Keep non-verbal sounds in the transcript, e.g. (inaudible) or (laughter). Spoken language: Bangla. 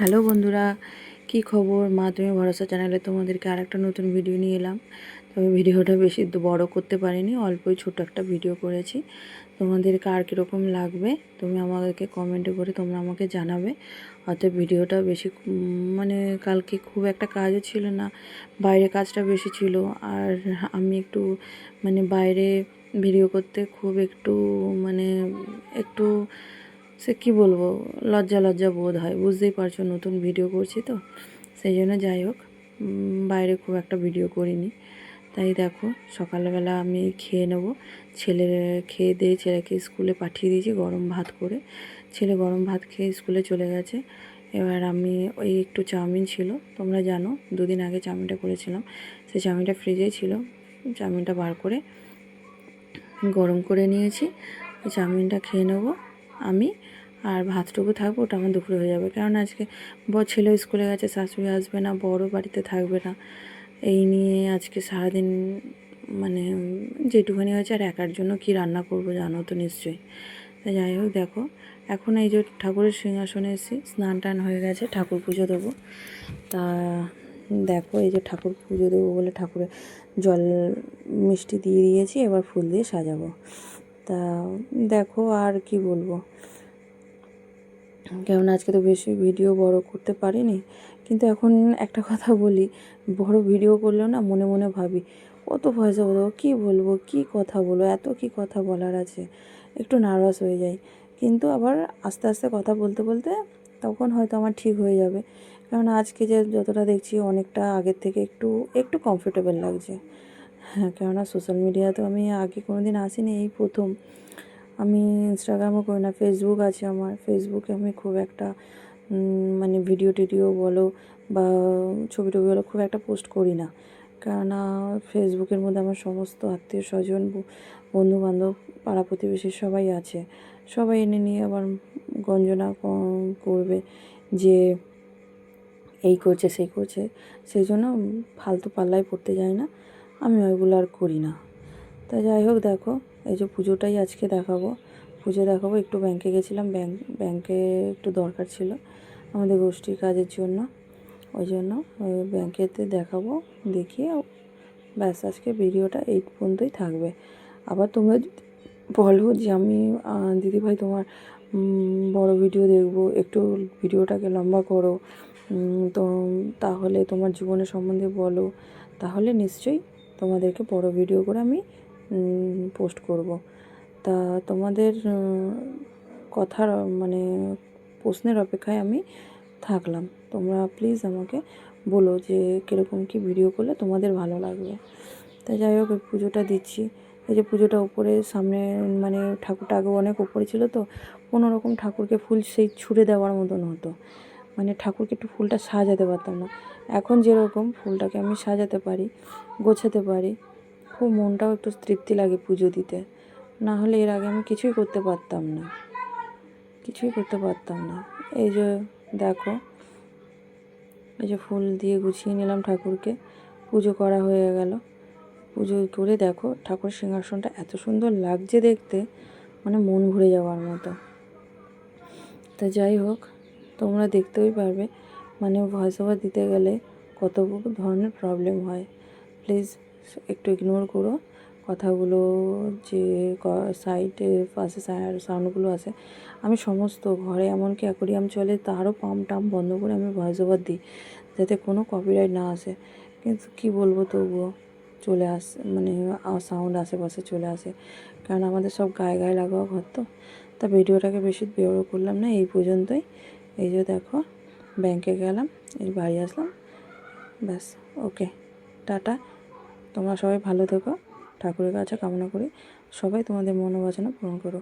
হ্যালো বন্ধুরা, কি খবর? মা, তুমি ভরসা চ্যানেলে তোমাদেরকে আর একটা নতুন ভিডিও নিয়ে এলাম। তবে ভিডিওটা বেশি বড় করতে পারিনি, অল্পই ছোট একটা ভিডিও করেছি। তোমাদের কার কীরকম লাগবে তুমি আমাদেরকে কমেন্টে করে তোমরা আমাকে জানাবে। অতএব ভিডিওটা বেশি মানে কালকে খুব একটা কাজও ছিল না, বাইরে কাজটা বেশি ছিল। আর আমি একটু মানে বাইরে ভিডিও করতে খুব একটু মানে একটু সে কি বলব, লজ্জা লজ্জা বোধ হয়। বুঝতেই পারছ, নতুন ভিডিও করছি তো। সেই জন্য যাই হোক বাইরে খুব একটা ভিডিও করিনি। তাই দেখো, সকালবেলা আমি খেয়ে নেব। ছেলে, খেয়ে দিয়ে ছেলেকে স্কুলে পাঠিয়ে দিয়েছি গরম ভাত করে। ছেলে গরম ভাত খেয়ে স্কুলে চলে গেছে। এবার আমি, ওই একটু চাউমিন ছিল, তোমরা জানো, দুদিন আগে চাউমিনটা করেছিলাম। সেই চাউমিনটা ফ্রিজেই ছিল, চাউমিনটা বার করে গরম করে নিয়েছি। চাউমিনটা খেয়ে নেব। আমি আর ভাতটুকু থাকব, ওটা আমার দুপুরে হয়ে যাবে। কারণ আজকে বড় ছেলেও স্কুলে গেছে, শাশুড়ি আসবে না, বড় বাড়িতে থাকবে না। এই নিয়ে আজকে সারাদিন মানে যেটুখানি হয়েছে আর একার জন্য কি রান্না করব জানো তো নিশ্চয়ই। তাই যাই হোক দেখো, এখন এই যে ঠাকুরের সিংহাসনে এসেছি, স্নান টান হয়ে গেছে, ঠাকুর পুজো দেবো। তা দেখো এই যে ঠাকুর পুজো দেবো বলে ঠাকুরের জল মিষ্টি দিয়ে দিয়েছি, এবার ফুল দিয়ে সাজাবো। তা দেখো আর কি বলব। কেমন আজকে তো বেশি ভিডিও বড় করতে পারিনি, কিন্তু এখন একটা কথা বলি, বড় ভিডিও করলেও না মনে মনে ভাবি, কত ভয়েসে বলব কী বলব, কী কথা বলব, এত কি কথা বলার আছে? একটু নার্ভাস হয়ে যাই, কিন্তু আবার আস্তে আস্তে কথা বলতে বলতে তখন হয়তো আমার ঠিক হয়ে যাবে, কারণ আজকে যে যতটা দেখছি অনেকটা আগের থেকে একটু একটু কমফোর্টেবল লাগছে। (laughs) কেননা সোশ্যাল মিডিয়া তো আমি আগে কোনো দিন আসিনি, এই প্রথম। আমি ইনস্টাগ্রামও করি না, ফেসবুক আছে আমার। ফেসবুকে আমি খুব একটা মানে ভিডিও টিডিও বলো বা ছবি টবি বলো খুব একটা পোস্ট করি না। কেননা ফেসবুকের মধ্যে আমার সমস্ত আত্মীয় স্বজন বন্ধু বান্ধব পাড়া প্রতিবেশী সবাই আছে। সবাই এনে নিয়ে আবার গঞ্জনা করবে যে এই করছে, সেই করছে। সেই জন্য ফালতু পাল্লায় পড়তে যায় না। আমি ওইগুলো আর করি না। তা যাই হোক দেখো, এই যে পুজোটাই আজকে দেখাবো। পুজো দেখাবো, একটু ব্যাংকে গেছিলাম ব্যাংক ব্যাংকে একটু দরকার ছিল আমাদের গোষ্ঠীর কাজের জন্য। ওই জন্য ওই ব্যাংকেতে দেখাবো, দেখিয়ে ব্যাস আজকে ভিডিওটা এই পর্যন্তই থাকবে। আবার তোমরা বলো যে আমি দিদিভাই তোমার বড় ভিডিও দেখব, একটু ভিডিওটাকে লম্বা করো। তো তাহলে তোমার জীবনের সম্বন্ধে বলো, তাহলে নিশ্চয়ই তোমাদেরকে বড় ভিডিও করে আমি পোস্ট করব। তা তোমাদের কথার মানে প্রশ্নের অপেক্ষায় আমি থাকলাম। তোমরা প্লিজ আমাকে বলো যে কীরকম কী ভিডিও করলে তোমাদের ভালো লাগবে। তা যাই হোক পুজোটা দিচ্ছি। এই যে পুজোটা উপরে, সামনে মানে ঠাকুরটা আগে অনেক উপরে ছিল তো কোনো রকম ঠাকুরকে ফুল সেই ছুঁড়ে দেওয়ার মতন হতো। মানে ঠাকুরকে একটু ফুলটা সাজাতে পারতাম না। এখন যেরকম ফুলটাকে আমি সাজাতে পারি, গোছাতে পারি, খুব মনটাও একটু তৃপ্তি লাগে পুজো দিতে। না হলে এর আগে আমি কিছুই করতে পারতাম না। কিছুই করতে পারতাম না। এই যে দেখো, এই যে ফুল দিয়ে গুছিয়ে নিলাম ঠাকুরকে। পুজো করা হয়ে গেল। পুজো করে দেখো ঠাকুর সিংহাসনটা এত সুন্দর লাগছে দেখতে। মানে মন ভরে যাওয়ার মতো। তা যাই হোক তোমরা দেখতেই পারবে মানে ভয়েস ওভার দিতে গেলে কত ধরনের প্রবলেম হয়। প্লিজ একটু ইগনোর করো, কথাগুলো যে সাইডে পাশে সাউন্ডগুলো আছে, আমি সমস্ত ঘরে এমনকি অ্যাকোরিয়াম চলে, তারও পাম্প টাম বন্ধ করে আমি ভয়েস ওভার দিই, যাতে কোনো কপিরাইট না আসে। কিন্তু কি বলব তবুও, চলে আস মানে সাউন্ড আশেপাশে চলে আসে। কারণ আমাদের সব গায়ে গায়ে লাগাও ঘর তো, তা ভিডিওটাকে বেশি বড় করলাম না, এই পর্যন্তই। এই যে দেখো ব্যাংকে গেলাম, এই বাড়ি আসলাম, ব্যাস ওকে টাটা। তোমরা সবাই ভালো থেকো, ঠাকুরের কাছে কামনা করি, সবাই তোমাদের মনোবাসনা পূরণ করো।